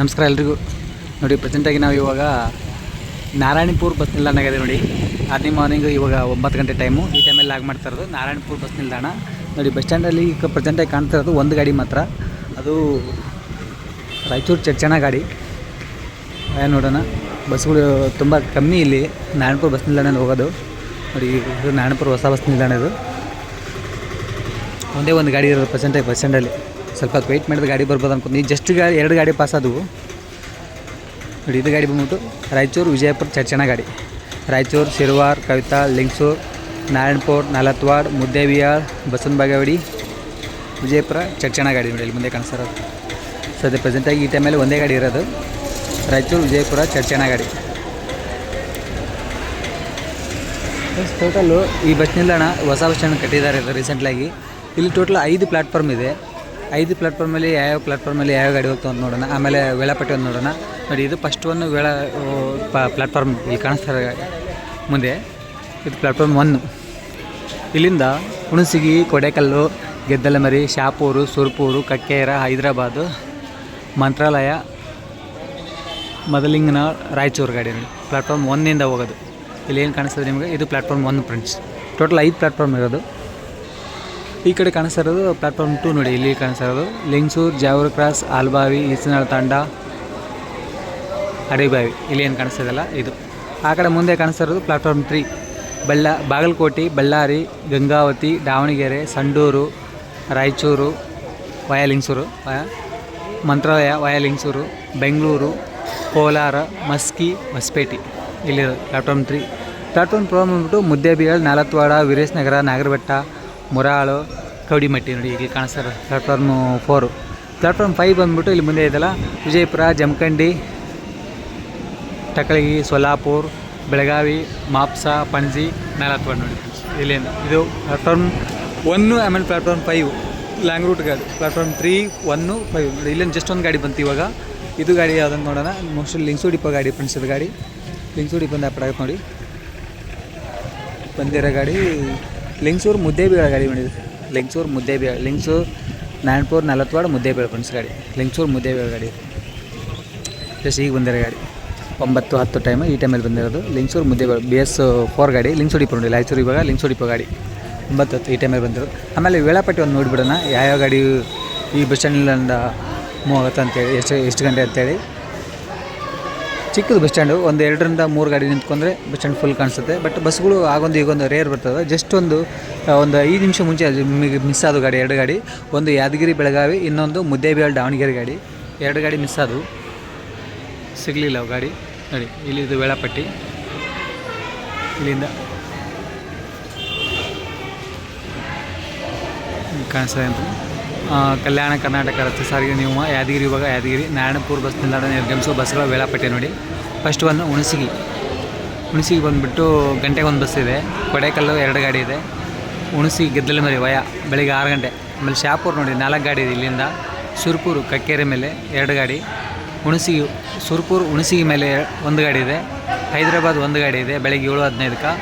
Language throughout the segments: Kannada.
ನಮಸ್ಕಾರ ಎಲ್ರಿಗೂ. ನೋಡಿ ಪ್ರೆಸೆಂಟಾಗಿ ನಾವು ಇವಾಗ ನಾರಾಯಣಪುರ ಬಸ್ ನಿಲ್ದಾಣ ಆಗಿದೆ ನೋಡಿ. ಅರ್ಲಿ ಮಾರ್ನಿಂಗ್ ಇವಾಗ ಒಂಬತ್ತು ಗಂಟೆ ಟೈಮು ಈ ಟೈಮಲ್ಲಿ ಆಗಿ ಮಾಡ್ತಾ ಇರೋದು ನಾರಾಯಣಪುರ ಬಸ್ ನಿಲ್ದಾಣ. ನೋಡಿ ಬಸ್ ಸ್ಟ್ಯಾಂಡಲ್ಲಿ ಈಗ ಪ್ರೆಸೆಂಟಾಗಿ ಕಾಣ್ತಾ ಇರೋದು ಒಂದು ಗಾಡಿ ಮಾತ್ರ. ಅದು ರಾಯಚೂರು ಚರ್ಚಣ ಗಾಡಿ. ನೋಡೋಣ. ಬಸ್ಗಳು ತುಂಬ ಕಮ್ಮಿ ಇಲ್ಲಿ ನಾರಾಯಣಪುರ ಬಸ್ ನಿಲ್ದಾಣದಲ್ಲಿ ಹೋಗೋದು. ನೋಡಿ, ಇದು ನಾರಾಯಣಪುರ ಹೊಸ ಬಸ್ ನಿಲ್ದಾಣ ಇದು. ಒಂದೇ ಒಂದು ಗಾಡಿ ಇರೋದು ಪ್ರೆಸೆಂಟಾಗಿ ಬಸ್ ಸ್ಟ್ಯಾಂಡಲ್ಲಿ ಸ್ವಲ್ಪ ಹೊತ್ತು ವೆಯ್ಟ್ ಮಾಡಿದ ಗಾಡಿ ಬರ್ಬೋದು ಅನ್ಕೊಂಡು ಜಸ್ಟ್ ಗಾಡಿ ಎರಡು ಗಾಡಿ ಪಾಸ್ ಆದವು. ನೋಡಿ, ಇದು ಗಾಡಿ ಬಂದ್ಬಿಟ್ಟು ರಾಯಚೂರು ವಿಜಯಪುರ ಚರ್ಚಣ ಗಾಡಿ. ರಾಯಚೂರು, ಶಿರ್ವಾರ್, ಕವಿತಾ, ಲಿಂಗ್ಸೂರು ನಾರಾಯಣಪುರ್ ನಾಲತ್ವಾಡ್, ಮುದ್ದೇವಿಯಾಳ್, ಬಸವನ್ ಬಾಗೇವಾಡಿ, ವಿಜಯಪುರ ಚರ್ಚಣ ಗಾಡಿ ನೋಡಿ, ಇಲ್ಲಿ ಮುಂದೆ ಕಾಣಿಸ್ತಾರ ಸದ್ಯ ಪ್ರೆಸೆಂಟಾಗಿ ಈ ಟೈಮಲ್ಲಿ ಒಂದೇ ಗಾಡಿ ಇರೋದು. ರಾಯಚೂರು, ವಿಜಯಪುರ ಚರ್ಚಣ ಗಾಡಿ. ಟೋಟಲ್ಲು ಈ ಬಸ್ ನಿಲ್ದಾಣ ಹೊಸ ಬಸ್ ಸ್ಟ್ಯಾಂಡ್ ಕಟ್ಟಿದ್ದಾರೆ ರೀಸೆಂಟ್ಲಾಗಿ ಇಲ್ಲಿ ಟೋಟಲ್ ಐದು ಪ್ಲಾಟ್ಫಾರ್ಮ್ ಇದೆ. ಐದು ಪ್ಲಾಟ್ಫಾರ್ಮಲ್ಲಿ ಯಾವ್ಯಾವ ಪ್ಲಾಟ್ಫಾರ್ಮಲ್ಲಿ ಯಾವ ಗಾಡಿ ಹೋಗ್ತಾವೆ ಅಂತ ನೋಡೋಣ. ಆಮೇಲೆ ವೇಳಾಪಟ್ಟಿ ಒಂದು ನೋಡೋಣ. ನೋಡಿ, ಇದು ಫಸ್ಟ್ ಒನ್ ವೇಳ ಪ್ಲಾಟ್ಫಾರ್ಮ್ ಇಲ್ಲಿ ಕಾಣಿಸ್ತಾರೆ ಮುಂದೆ. ಇದು ಪ್ಲಾಟ್ಫಾರ್ಮ್ ಒನ್ ಇಲ್ಲಿಂದ ಹುಣಸಿಗಿ, ಕೊಡೆಕಲ್ಲು, ಗೆದ್ದಲಮರಿ, ಶಾಪೂರು, ಸುರ್ಪೂರು, ಕಕ್ಕೇರ, ಹೈದರಾಬಾದು, ಮಂತ್ರಾಲಯ, ಮೊದಲಿಂಗನ ರಾಯಚೂರು ಗಾಡಿ ಪ್ಲಾಟ್ಫಾರ್ಮ್ ಒಂದಿಂದ ಹೋಗೋದು. ಇಲ್ಲಿ ಏನು ಕಾಣಿಸ್ತದೆ ನಿಮಗೆ? ಇದು ಪ್ಲಾಟ್ಫಾರ್ಮ್ ಒನ್ ಫ್ರೆಂಡ್ಸ್ ಟೋಟಲ್ ಐದು ಪ್ಲಾಟ್ಫಾರ್ಮ್ ಇರೋದು. ಈ ಕಡೆ ಕಾಣಿಸ್ತಾ ಇರೋದು ಪ್ಲಾಟ್ಫಾರ್ಮ್ ಟು ನೋಡಿ, ಇಲ್ಲಿ ಕಾಣಿಸ್ತಾ ಇರೋದು ಲಿಂಗ್ಸೂರ್, ಜಾವೂರ್ ಕ್ರಾಸ್, ಆಲ್ಬಾವಿ ಈಸನಾಳ್ ತಾಂಡ, ಅಡಿಬಾವಿ. ಇಲ್ಲಿ ಏನು ಕಾಣಿಸ್ತಾ ಕಾಣಿಸ್ತದಲ್ಲ ಇದು. ಆ ಕಡೆ ಮುಂದೆ ಕಾಣಿಸ್ತಾ ಇರೋದು ಪ್ಲಾಟ್ಫಾರ್ಮ್ ತ್ರೀ. ಬಳ್ಳ, ಬಾಗಲಕೋಟೆ, ಬಳ್ಳಾರಿ, ಗಂಗಾವತಿ, ದಾವಣಗೆರೆ, ಸಂಡೂರು, ರಾಯಚೂರು ವಯಲಿಂಗ್ಸೂರು ಮಂತ್ರಾಲಯ ವಯಲಿಂಗ್ಸೂರು ಬೆಂಗಳೂರು, ಕೋಲಾರ, ಮಸ್ಕಿ, ಹೊಸಪೇಟೆ. ಇಲ್ಲಿರೋದು ಪ್ಲಾಟ್ಫಾರ್ಮ್ ತ್ರೀ. ಪ್ಲಾಟ್ಫಾರ್ಮ್ ಪ್ರಾಬ್ಲಮ್ ಬಂದ್ಬಿಟ್ಟು ಮುದ್ದೇಬಿಹಾಳ್ ನಾಲತ್ವಾಡ, ವೀರೇಶ್ ನಗರ, ನಾಗರಬೆಟ್ಟ ಮುರಾಳು ಕೌಡಿಮಟ್ಟಿ ನೋಡಿ ಇಲ್ಲಿ ಕಾಣಿಸ್ತಾರೆ. ಪ್ಲಾಟ್ಫಾರ್ಮ್ ಫೋರು ಪ್ಲಾಟ್ಫಾರ್ಮ್ ಫೈವ್ ಬಂದ್ಬಿಟ್ಟು ಇಲ್ಲಿ ಮುಂದೆ ಇದೆಯಲ್ಲ, ವಿಜಯಪುರ, ಜಮಖಂಡಿ ಟಕಳಗಿ ಸೊಲ್ಲಾಪುರ್ ಬೆಳಗಾವಿ ಮಾಪ್ಸ ಪಣಜಿ ಮೇಲಾತ್ವ ನೋಡಿ. ಇಲ್ಲಿಂದ. ಇದು ಪ್ಲಾಟ್ಫಾರ್ಮ್ ಒನ್ನು ಆಮೇಲೆ ಪ್ಲಾಟ್ಫಾರ್ಮ್ ಫೈವ್ ಲಾಂಗ್ ರೂಟ್ ಗಾಡಿ. ಪ್ಲಾಟ್ಫಾರ್ಮ್ ತ್ರೀ ಒನ್ನು ಫೈವ್ ನೋಡಿ, ಇಲ್ಲಿಂದ ಜಸ್ಟ್ ಒಂದು ಗಾಡಿ ಬಂತು ಇವಾಗ. ಇದು ಗಾಡಿ ಯಾವುದಂತ ನೋಡೋಣ. ಮೋಸ್ಟ್ಲಿ ಲಿಂಗ್ಸು ಡಿಪೋ ಗಾಡಿ ಫ್ರೆಂಡ್ಸ್ ಇದು ಗಾಡಿ. ಲಿಂಗ್ಸು ಬಂದು ಅಂತ ಆಗತ್ತೆ ನೋಡಿ. ಬಂದಿರೋ ಗಾಡಿ ಲಿಂಗ್ಸೂರು ಮುದ್ದೇಬಿಹಾಳ ಗಾಡಿ ಮಾಡಿದೆ ಲಿಂಗ್ಸೂರು ಮುದ್ದೇಬಿಹಾಳ ಲಿಂಗ್ಸೂರು ನಾರಾಯಣಪುರ ನಲವತ್ವಾಡ ಬೀಳ ಫ್ರೆಂಡ್ಸ್ ಗಾಡಿ. ಲಿಂಗ್ಸೂರು ಮುದ್ದೇಬಿಹಾಳ ಗಾಡಿ. ಜಸ್ಟ್ ಈಗ ಬಂದಿರೋ ಗಾಡಿ. ಒಂಬತ್ತು ಹತ್ತು ಟೈಮ್ ಈ ಟೈಮಲ್ಲಿ ಬಂದಿರೋದು. Lingsugur Muddebihal B S four ಗಾಡಿ. ಲಿಂಗ್ಸೂರು ಡಿಪೋ ನೋಡಿ, ರಾಯಚೂರು ಇವಾಗ ಲಿಂಗ್ಸೂರು ಡಿಪೋ ಗಾಡಿ. ಒಂಬತ್ತು ಹತ್ತು ಈ ಟೈಮಲ್ಲಿ ಬಂದಿರೋದು. ಆಮೇಲೆ ವೇಳಾಪಟ್ಟಿ ಒಂದು ನೋಡಿಬಿಡೋಣ. ಯಾವ್ಯಾವ ಗಾಡಿ ಈ ಬಸ್ ಸ್ಟ್ಯಾಂಡಿಂದ ಮೂವ್ ಆಗುತ್ತೆ ಅಂತೇಳಿ ಎಷ್ಟು ಎಷ್ಟು ಗಂಟೆ ಅಂತೇಳಿ ಚಿಕ್ಕದು ಬಸ್ ಸ್ಟ್ಯಾಂಡು. ಒಂದು ಎರಡರಿಂದ ಮೂರು ಗಾಡಿ ನಿಂತ್ಕೊಂಡ್ರೆ ಬಸ್ ಸ್ಟ್ಯಾಂಡ್ ಫುಲ್ ಕಾಣಿಸುತ್ತೆ. ಬಟ್ ಬಸ್ಗಳು ಆಗೊಂದು ಈಗೊಂದು ರೇರ್ ಬರ್ತದೆ. ಜಸ್ಟ್ ಒಂದು ಒಂದು ಐದು ನಿಮಿಷ ಮುಂಚೆ ನಿಮಗೆ ಮಿಸ್ ಆದ ಗಾಡಿ, ಎರಡು ಗಾಡಿ. ಒಂದು ಯಾದಗಿರಿ ಬೆಳಗಾವಿ, ಇನ್ನೊಂದು ಮುದ್ದೇಬಿಹಾಳ್ ದಾವಣಗೆರೆ ಗಾಡಿ. ಎರಡು ಗಾಡಿ ಮಿಸ್ ಆದವು. ಸಿಗಲಿಲ್ಲ ಅವು ಗಾಡಿ. ನೋಡಿ ಇಲ್ಲಿದು ವೇಳಾಪಟ್ಟಿ. ಇಲ್ಲಿಂದ. ಕಾಣಿಸ್ತದೆ ಅಂತ. ಕಲ್ಯಾಣ ಕರ್ನಾಟಕ ರಸ್ತೆ ಸಾರಿಗೆ ನಿಯಮ, ಯಾದಗಿರಿ ವಿಭಾಗ, ಯಾದಗಿರಿ ನಾರಾಯಣಪುರ ಬಸ್ ನಿಲ್ದಾಣ ನಿರ್ಗಮಿಸುವ ಬಸ್ಗಳ ವೇಳಾಪಟ್ಟಿ ನೋಡಿ. ಫಸ್ಟ್ ಒಂದು ಹುಣಸಿಗಿ. ಹುಣಸಿಗೆ ಬಂದುಬಿಟ್ಟು ಗಂಟೆಗೆ ಒಂದು ಬಸ್ ಇದೆ. ಕೊಡೇಕಲ್ಲು ಎರಡು ಗಾಡಿ ಇದೆ. ಹುಣಸಿಗೆ ಗೆದ್ದಲ ಮರಿ ವಯ, ಬೆಳಿಗ್ಗೆ ಆರು ಗಂಟೆ. ಆಮೇಲೆ ಶಾಪುರ್ ನೋಡಿ, ನಾಲ್ಕು ಗಾಡಿ ಇದೆ ಇಲ್ಲಿಂದ. ಸುರ್ಪುರು, ಕಕ್ಕೇರಿ ಮೇಲೆ ಎರಡು ಗಾಡಿ. ಹುಣಸಿಗೆ, ಸುರ್ಪುರ್, ಹುಣಸಿಗೆ ಮೇಲೆ ಒಂದು ಗಾಡಿ ಇದೆ. ಹೈದರಾಬಾದ್ ಒಂದು ಗಾಡಿ ಇದೆ, ಬೆಳಗ್ಗೆ ಏಳು ಹದಿನೈದಕ್ಕೆ.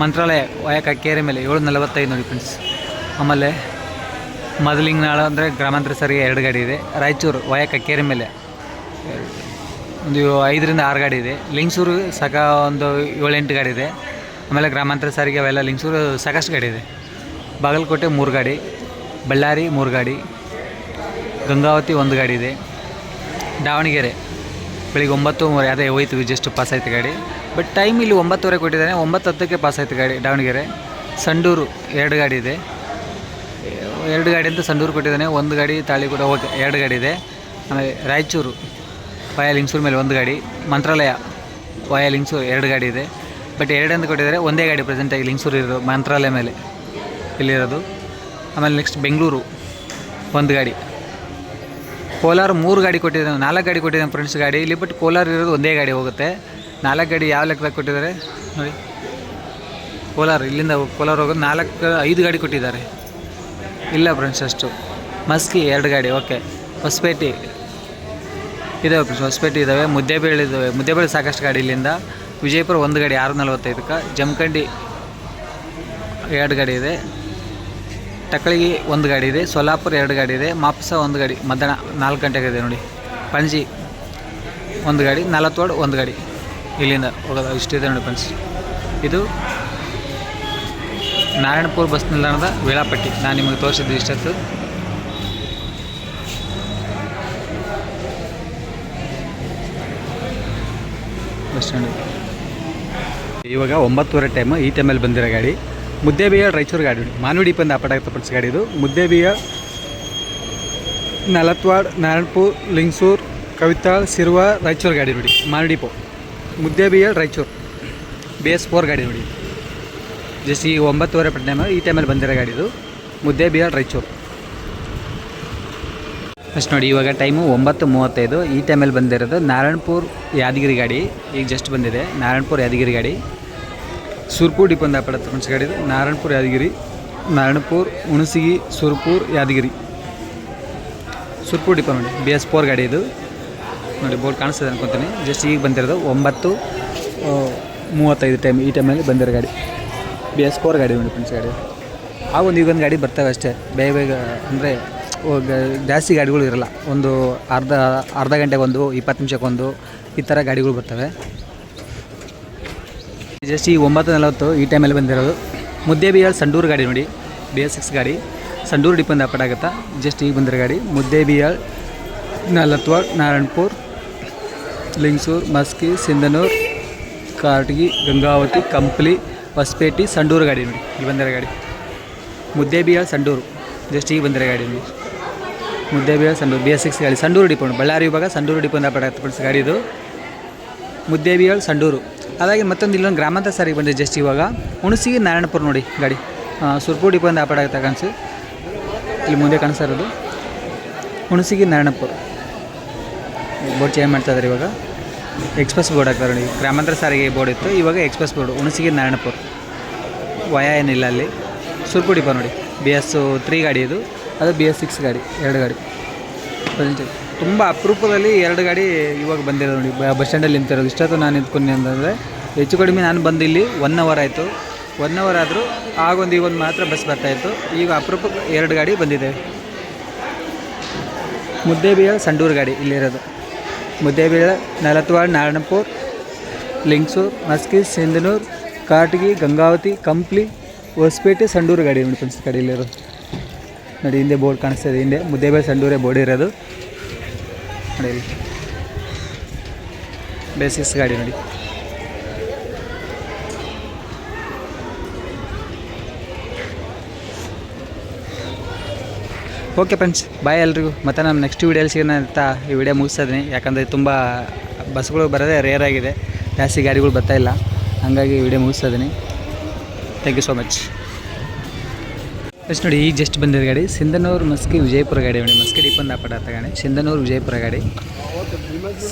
ಮಂತ್ರಾಲಯ ವಯ, ಕಕ್ಕೇರಿ ಮೇಲೆ ಏಳು ನಲವತ್ತೈದು ನೋಡಿ ಫ್ರೆಂಡ್ಸ್ ಆಮೇಲೆ ಮೊದಲಿಂಗನಾಳು ಅಂದರೆ ಗ್ರಾಮಾಂತರ ಸಾರಿಗೆ ಎರಡು ಗಾಡಿ ಇದೆ. ರಾಯಚೂರು ವಯ ಕಕ್ಕೇರಿ ಮೇಲೆ. ಒಂದು ಐದರಿಂದ ಆರು ಗಾಡಿ ಇದೆ. ಲಿಂಗ್ಸೂರು ಸಕ ಒಂದು ಏಳೆಂಟು ಗಾಡಿ ಇದೆ. ಆಮೇಲೆ ಗ್ರಾಮಾಂತರ ಸಾರಿಗೆ ಅವೆಲ್ಲ ಲಿಂಗ್ಸೂರು ಸಾಕಷ್ಟು ಗಾಡಿ ಇದೆ. ಬಾಗಲಕೋಟೆ ಮೂರು ಗಾಡಿ, ಬಳ್ಳಾರಿ ಮೂರು ಗಾಡಿ, ಗಂಗಾವತಿ ಒಂದು ಗಾಡಿ ಇದೆ. ದಾವಣಗೆರೆ, ಬೆಳಿಗ್ಗೆ ಒಂಬತ್ತು ಮೂರು ಅದೇ ಹೋಯ್ತು ಜಸ್ಟ್ ಪಾಸ್ ಆಯ್ತು ಗಾಡಿ. ಬಟ್ ಟೈಮ್ ಇಲ್ಲಿ ಒಂಬತ್ತುವರೆ ಕೊಟ್ಟಿದ್ದಾನೆ, ಒಂಬತ್ತು ಹತ್ತಕ್ಕೆ ಪಾಸ್ ಆಯ್ತು ಗಾಡಿ, ದಾವಣಗೆರೆ. ಸಂಡೂರು ಎರಡು ಗಾಡಿ ಇದೆ. ಎರಡು ಗಾಡಿ ಅಂತ ಸಂಡೂರು ಕೊಟ್ಟಿದ್ದಾನೆ. ಒಂದು ಗಾಡಿ ತಾಳಿಕೋಟ ಓಕೆ ಎರಡು ಗಾಡಿ ಇದೆ. ಆಮೇಲೆ ರಾಯಚೂರು ವಯಲ್ ಲಿಂಗ್ಸೂರು ಮೇಲೆ ಒಂದು ಗಾಡಿ. ಮಂತ್ರಾಲಯ ವಯಲ್ ಲಿಂಗ್ಸೂರು ಎರಡು ಗಾಡಿ ಇದೆ. ಬಟ್ ಎರಡಂತ ಕೊಟ್ಟಿದ್ದಾರೆ. ಒಂದೇ ಗಾಡಿ ಪ್ರೆಸೆಂಟಾಗಿ ಲಿಂಗ್ಸೂರು ಇರೋದು, ಮಂತ್ರಾಲಯ ಮೇಲೆ ಇಲ್ಲಿರೋದು. ಆಮೇಲೆ ನೆಕ್ಸ್ಟ್ ಬೆಂಗಳೂರು, ಒಂದು ಗಾಡಿ. ಕೋಲಾರ ಮೂರು ಗಾಡಿ ಕೊಟ್ಟಿದ್ದಾನೆ. ನಾಲ್ಕು ಗಾಡಿ ಕೊಟ್ಟಿದ್ದಾನೆ ಫ್ರೆಂಡ್ಸ್ ಗಾಡಿ. ಇಲ್ಲಿ ಬಟ್ ಕೋಲಾರ ಇರೋದು ಒಂದೇ ಗಾಡಿ ಹೋಗುತ್ತೆ. ನಾಲ್ಕು ಗಾಡಿ ಯಾವ ಲೆಕ್ಕದಾಗ ಕೊಟ್ಟಿದ್ದಾರೆ? ನೋಡಿ. ಕೋಲಾರ, ಇಲ್ಲಿಂದ ಕೋಲಾರ ಹೋಗೋದು ನಾಲ್ಕು, ಐದು ಗಾಡಿ ಕೊಟ್ಟಿದ್ದಾರೆ. ಇಲ್ಲ ಫ್ರೆಂಡ್ಸ್ ಅಷ್ಟು. ಮಸ್ಕಿ ಎರಡು ಗಾಡಿ, ಓಕೆ. ಹೊಸಪೇಟೆ. ಇದಾವೆ ಫ್ರೆಂಡ್ಸ್, ಹೊಸಪೇಟೆ ಇದ್ದಾವೆ ಮುದ್ದೇಬೇಳೆ ಇದ್ದಾವೆ ಮುದ್ದೇಬೇಳೆ ಸಾಕಷ್ಟು ಗಾಡಿ ಇಲ್ಲಿಂದ. ವಿಜಯಪುರ ಒಂದು ಗಾಡಿ ಆರು ನಲ್ವತ್ತೈದಕ್ಕೆ ಜಮಖಂಡಿ ಎರಡು ಗಾಡಿ ಇದೆ. ತಕ್ಕಳಿಗೆ ಒಂದು ಗಾಡಿ ಇದೆ. ಸೊಲ್ಲಾಪುರ ಎರಡು ಗಾಡಿ ಇದೆ. ಮಾಪ್ಸ ಒಂದು ಗಾಡಿ. ಮಧ್ಯಾಹ್ನ ನಾಲ್ಕು ಗಂಟೆಗೆ ಇದೆ ನೋಡಿ. ಪಣಜಿ ಒಂದು ಗಾಡಿ ನಲವತ್ತೋಡು ಒಂದು ಗಾಡಿ ಇಲ್ಲಿಂದ ಹೋಗೋದು. ಇಷ್ಟಿದೆ ನೋಡಿ ಫ್ರೆಂಡ್ಸ್. ಇದು ನಾರಾಯಣಪುರ ಬಸ್ ನಿಲ್ದಾಣದ ವೇಳಾಪಟ್ಟಿ. ನಾನು ನಿಮಗೆ ತೋರಿಸಿದ್ದು ಇಷ್ಟತ್ತು ಬಸ್ ಸ್ಟ್ಯಾಂಡ್. ಇವಾಗ ಒಂಬತ್ತುವರೆ ಟೈಮ್, ಈ ಟೈಮಲ್ಲಿ ಬಂದಿರೋ ಗಾಡಿ. ಮುದ್ದೇಬಿಯ ರಾಯಚೂರು ಗಾಡಿ. ಮಾನವಡಿ ಬಂದು ಅಪಡಾಗ್ತ ಪಡಿಸ್ ಗಾಡಿ ಇದು. ಮುದ್ದೇಬಿಯ ನಲತ್ವಾಡ್, ನಾರಾಯಣಪುರ್, ಲಿಂಗಸೂರ್, ಕವಿತಾಳ್, ಸಿರ್ವ, ರಾಯಚೂರು ಗಾಡಿ ನೋಡಿ. ಮಾನಡಿಪೋ Muddebihal Raichur. B S four ಗಾಡಿ ನೋಡಿ. ಜಸ್ಟ್ ಈ ಒಂಬತ್ತುವರೆ ಟೈಮ್ ಈ ಟೈಮಲ್ಲಿ ಬಂದಿರೋ ಗಾಡಿ ಇದು ಬಿಹಾರ್ ರಾಯಚೂರು. ಫಸ್ಟ್ ನೋಡಿ, ಇವಾಗ ಟೈಮು ಒಂಬತ್ತು ಮೂವತ್ತೈದು. ಈ ಟೈಮಲ್ಲಿ ಬಂದಿರೋದು ನಾರಾಯಣಪುರ್ ಯಾದಗಿರಿ ಗಾಡಿ. ಈಗ ಜಸ್ಟ್ ಬಂದಿದೆ. ನಾರಾಯಣಪುರ್ ಯಾದಗಿರಿ ಗಾಡಿ. ಸುರ್ಪುರ್ ಡಿಪೋ ಅಂತ ಪಡುತ್ತೆ ಫ್ರೆಂಡ್ಸ್ ಗಾಡಿ ಇದು ನಾರಾಯಣಪುರ ಯಾದಗಿರಿ, ನಾರಾಯಣಪುರ್, ಹುಣಸಗಿ ಸುರ್ಪುರ್ ಯಾದಗಿರಿ. ಸುರ್ಪುರ್ ಡಿಪೋ ನೋಡಿ ಬಿ ಎಸ್ ಫೋರ್ ಗಾಡಿ ಇದು. ನೋಡಿ, ಬೋರ್ಡ್ ಕಾಣಿಸ್ತದೆ ಅನ್ಕೊತೀನಿ. ಜಸ್ಟ್ ಈಗ ಬಂದಿರೋದು ಒಂಬತ್ತು ಮೂವತ್ತೈದು ಟೈಮ್ ಈ ಟೈಮಲ್ಲಿ ಬಂದಿರೋ ಗಾಡಿ. ಬಿ ಎಸ್ ಫೋರ್ ಗಾಡಿ ನೋಡಿ ಫ್ರೆಂಡ್ಸ್ ಗಾಡಿ. ಆ ಒಂದು ಈಗೊಂದು ಗಾಡಿ ಬರ್ತವೆ ಅಷ್ಟೇ. ಬೇಗ ಬೇಗ ಅಂದರೆ ಜಾಸ್ತಿ ಗಾಡಿಗಳು ಇರಲ್ಲ. ಒಂದು ಅರ್ಧ ಅರ್ಧ ಗಂಟೆಗೊಂದು, ಇಪ್ಪತ್ತು ನಿಮಿಷಕ್ಕೊಂದು ಈ ಥರ ಗಾಡಿಗಳು ಬರ್ತವೆ. ಜಸ್ಟ್ ಈ ಒಂಬತ್ತು ನಲವತ್ತು ಈ ಟೈಮಲ್ಲಿ ಬಂದಿರೋದು. ಮುದ್ದೆ ಬಿಹಾಳ್ ಸಂಡೂರು ಗಾಡಿ ನೋಡಿ. ಬಿ ಎಸ್ ಸಿಕ್ಸ್ ಗಾಡಿ. ಸಂಡೂರು ಅಪ್ಪಡ್ ಆಗುತ್ತಾ? ಜಸ್ಟ್ ಈಗ ಬಂದಿರೋ ಗಾಡಿ. ಮುದ್ದೆ ಬಿಯಾಳ್ ನಲತ್ವಾಳ್ ನಾರಾಯಣಪುರ್, ಲಿಂಗಸೂರು, ಮಸ್ಕಿ, ಸಿಂಧನೂರು ಕಾಟಗಿ ಗಂಗಾವತಿ, ಕಂಪ್ಲಿ ಹೊಸಪೇಟೆ ಸಂಡೂರು ಗಾಡಿ ನೋಡಿ. ಈ ಬಂದಿರೋ ಗಾಡಿ. ಮುದ್ದೆ ಬಿಹಾಳ್ ಸಂಡೂರು. ಜಸ್ಟ್ ಈ ಬಂದಿರೋ ಗಾಡಿ ನೋಡಿ Muddebihal Sandur B S six ಗಾಡಿ. ಸಂಡೂರು ಡಿಪೋ. ಬಳ್ಳಾರಿ ವಿಭಾಗ ಸಂಡೂರು ಡಿಪೋ ಪಡಿಸ್ ಗಾಡಿ ಇದು. ಮುದ್ದೇಬಿಯಾಳ್ ಸಂಡೂರು. ಅದಾಗಿ ಮತ್ತೊಂದು ಇಲ್ಲೊಂದು ಗ್ರಾಮಾಂತರ ಸಾರಿಗೆ ಬಂದಿದೆ ಜಸ್ಟ್ ಇವಾಗ. ಹುಣಸಿಗೆ ನಾರಾಯಣಪುರ ನೋಡಿ ಗಾಡಿ. ಸುರ್ಪುರ್ ಡಿಪೋ ಅಂತ ಆಪಡ ಆಗುತ್ತೆ ಕಾಣಿಸಿ ಇಲ್ಲಿ ಮುಂದೆ ಕಾಣಿಸ್ತಾ ಇರೋದು. ಹುಣಸಿಗೆ ನಾರಾಯಣಪುರ. ಬೋರ್ಡ್ ಚೇಂಜ್ ಮಾಡ್ತಾ ಇದ್ದಾರೆ ಇವಾಗ. ಎಕ್ಸ್ಪ್ರೆಸ್ ಬೋರ್ಡ್ ಹಾಕ್ತಾರೆ ನೋಡಿ. ಗ್ರಾಮಾಂತರ ಸಾರಿಗೆ ಬೋರ್ಡ್ ಇತ್ತು. ಇವಾಗ ಎಕ್ಸ್ಪ್ರೆಸ್ ಬೋರ್ಡ್, ಹುಣಸಿಗೆ ನಾರಾಯಣಪುರ. ವಯ ಏನಿಲ್ಲ ಅಲ್ಲಿ. ಸುರ್ಪುಡಿ ಬ ನೋಡಿ. ಬಿ ಎಸ್ ತ್ರೀ ಗಾಡಿ ಇದು. ಅದು ಬಿ ಎಸ್ ಸಿಕ್ಸ್ ಗಾಡಿ, ಎರಡು ಗಾಡಿ. ತುಂಬ ಅಪರೂಪದಲ್ಲಿ ಎರಡು ಗಾಡಿ ಇವಾಗ ಬಂದಿರೋದು ನೋಡಿ. ಬಸ್ ಸ್ಟ್ಯಾಂಡಲ್ಲಿ ನಿಂತಿರೋದು. ಇಷ್ಟೊತ್ತು ನಾನು ನಿಂತ್ಕೊಂಡು ಅಂತಂದರೆ ಹೆಚ್ಚು ಕಡಿಮೆ ನಾನು ಬಂದು ಇಲ್ಲಿ ಒನ್ ಅವರ್ ಆಯಿತು. ಒನ್ ಅವರ್ ಆದರೂ ಆಗೊಂದು ಈಗೊಂದು ಮಾತ್ರ ಬಸ್ ಬರ್ತಾಯಿತ್ತು ಈಗ ಅಪರೂಪ ಎರಡು ಗಾಡಿ ಬಂದಿದೆ. ಮುದ್ದೇಬಿಯ ಸಂಡೂರು ಗಾಡಿ ಇಲ್ಲಿರೋದು. ಮುದ್ದೇಬಿಯ ನಲತ್ವಾಡ್ ನಾರಾಯಣಪುರ್, ಲಿಂಗ್ಸೂರ್, ಮಸ್ಕಿ, ಸಿಂಧನೂರು ಕಾಟಗಿ, ಗಂಗಾವತಿ, ಕಂಪ್ಲಿ, ಹೊಸಪೇಟೆ, ಸಂಡೂರು ಗಾಡಿ ನೋಡಿ ಫ್ರೆಂಡ್ಸ್ ಗಾಡಿ ನೋಡಿ, ಹಿಂದೆ ಬೋರ್ಡ್ ಕಾಣಿಸ್ತಾ ಇದೆ. ಹಿಂದೆ ಮುದ್ದೇಬೇಳೆ ಸಂಡೂರೇ ಬೋರ್ಡ್ ಇರೋದು. ನೋಡಿ ಬೇಸಿಕ್ಸ್ ಗಾಡಿ ನೋಡಿ. ಓಕೆ ಫ್ರೆಂಡ್ಸ್ ಬಾಯ್ ಎಲ್ರಿಗೂ. ಮತ್ತೆ ನಾನು ನೆಕ್ಸ್ಟ್ ವೀಡಿಯೋಲಿ ಸಿಗೋಣ ಅಂತ ಈ ವಿಡಿಯೋ ಮುಗಿಸ್ತಾ ಇದ್ದೀನಿ. ಯಾಕಂದರೆ ತುಂಬ ಬಸ್ಗಳು ಬರೋದೇ ರೇರ್ ಆಗಿದೆ. ಜಾಸ್ತಿ ಗಾಡಿಗಳು ಬರ್ತಾ ಇಲ್ಲ. ಹಾಗಾಗಿ ವಿಡಿಯೋ ಮುಗಿಸ್ತಾ ಇದ್ದೀನಿ. Thank you so much first ನೋಡಿ ಈಗ ಜಸ್ಟ್ ಬಂದಿರೋ ಗಾಡಿ, ಸಿಂಧನೂರು ಮಸ್ಕಿ ವಿಜಯಪುರ ಗಾಡಿ ನೋಡಿ. ಮಸ್ಕಿ ಡಿಪನ್ ದಾಪಡ ಅಂತ ಗಾಡಿ. ಸಿಂಧನೂರು ವಿಜಯಪುರ ಗಾಡಿ.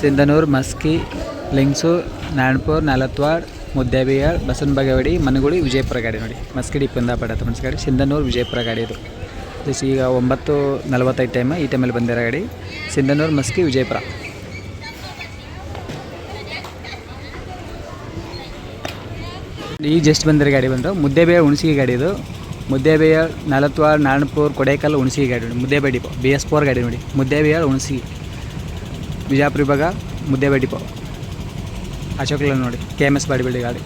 ಸಿಂಧನೂರು ಮಸ್ಕಿ, ಲಿಂಗ್ಸೂರ್, ನಾರಾಯಣಪುರ್, ನಾಲತ್ವಾಡ್ ಮುದ್ದೇಬಿಯಾಳ್ ಬಸವನಬಾಗೇವಾಡಿ, ಮನಗುಳಿ, ವಿಜಯಪುರ ಗಾಡಿ ನೋಡಿ. ಮಸ್ಕಿ ಡಿಪನ್ ದಾಪಡ ಅಂತ ಮನ್ಸ್ ಗಾಡಿ. ಸಿಂಧನೂರು ವಿಜಯಪುರ ಗಾಡಿ ಇದು. ಜಸ್ಟ್ ಈಗ ಒಂಬತ್ತು ನಲವತ್ತೈದು ಟೈಮ್ ಈ ಟೈಮಲ್ಲಿ ಬಂದಿರೋ ಗಾಡಿ. ಸಿಂಧನೂರು ಮಸ್ಕಿ ವಿಜಯಪುರ. ಈಗ ಜಸ್ಟ್ ಬಂದಿರೋ ಗಾಡಿ ಬಂದು ಮುದ್ದೇಬೇಳೆ ಹುಣಸಿಗೆ ಗಾಡಿ ಇದು. ಮುದ್ದೇಬೇಳೆ ನಲತ್ವಾರ್ ನಾರಾಯಣಪುರ್, ಕೊಡೇಕಲ್ ಹುಣಸಿಗೆ ಗಾಡಿ ನೋಡಿ. Muddebihal depot B S four ಗಾಡಿ ನೋಡಿ. ಮುದ್ದೇಬೇಳೆ ಹುಣಸಿಗೆ. ಬಿಜಾಪುರ ವಿಭಾಗ ಮುದ್ದೇಬೇಳೆ ಡಿಪೋ. ಅಶೋಕ್ಲ ನೋಡಿ. ಕೆ ಎಂ ಎಸ್ ಬಾಡಿಬಿಡಿ ಗಾಡಿ.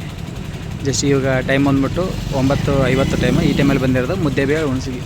ಜಸ್ಟ್ ಇವಾಗ ಟೈಮ್ ಬಂದ್ಬಿಟ್ಟು ಒಂಬತ್ತು ಐವತ್ತು ಟೈಮ್ ಈ ಟೈಮಲ್ಲಿ ಬಂದಿರೋದು ಮುದ್ದೇಬೇಳೆ ಹುಣಸಿಗೆ.